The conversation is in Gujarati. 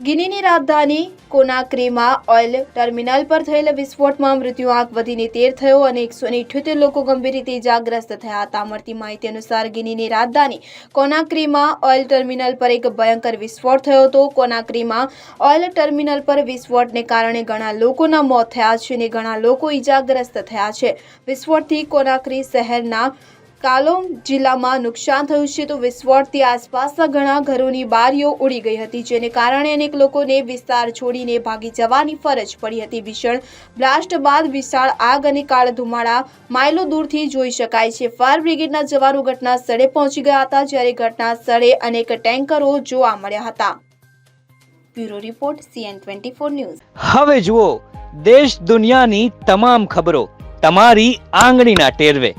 ગિનીની રાજધાની કોનાક્રીમાં ઓઇલ ટર્મિનલ પર થયેલા વિસ્ફોટમાં મૃત્યુ આંક વધીને તેર થયો અને એકસો ઇઠ્યોતેર લોકો ગંભીર રીતે ઇજાગ્રસ્ત થયા. હતા મળતી માહિતી અનુસાર ગિનીની રાજધાની કોનાક્રીમાં ઓઇલ ટર્મિનલ પર એક ભયંકર વિસ્ફોટ થયો હતો. કોનાક્રીમાં ઓઇલ ટર્મિનલ પર વિસ્ફોટને કારણે ઘણા લોકોના મોત થયા છે અને ઘણા લોકો ઇજાગ્રસ્ત થયા છે. વિસ્ફોટથી કોનાક્રી શહેરના કાલોમ જિલ્લામાં નુકસાન થયું છે તો વિસ્ફોટથી આસપાસના ઘણા ઘરોની બારીઓ ઉડી ગઈ હતી, જેને કારણે અનેક લોકોને વિસ્તાર છોડીને ભાગી જવાની ફરજ પડી હતી. ભીષણ બ્લાસ્ટ બાદ વિશાળ આગ અને કાળા ધુમાડા માઇલો દૂરથી જોઈ શકાય છે. ફાયર બ્રિગેડના જવાનો ઘટના સ્થળે પહોંચી ગયા હતા, જ્યારે ઘટના સ્થળે અનેક ટેન્કરો જોવા મળ્યા હતા. Bureau report, CN twenty four news. હવે જુઓ, દેશ દુનિયાની તમામ ખબરો તમારી આંગળીના ટેરવે.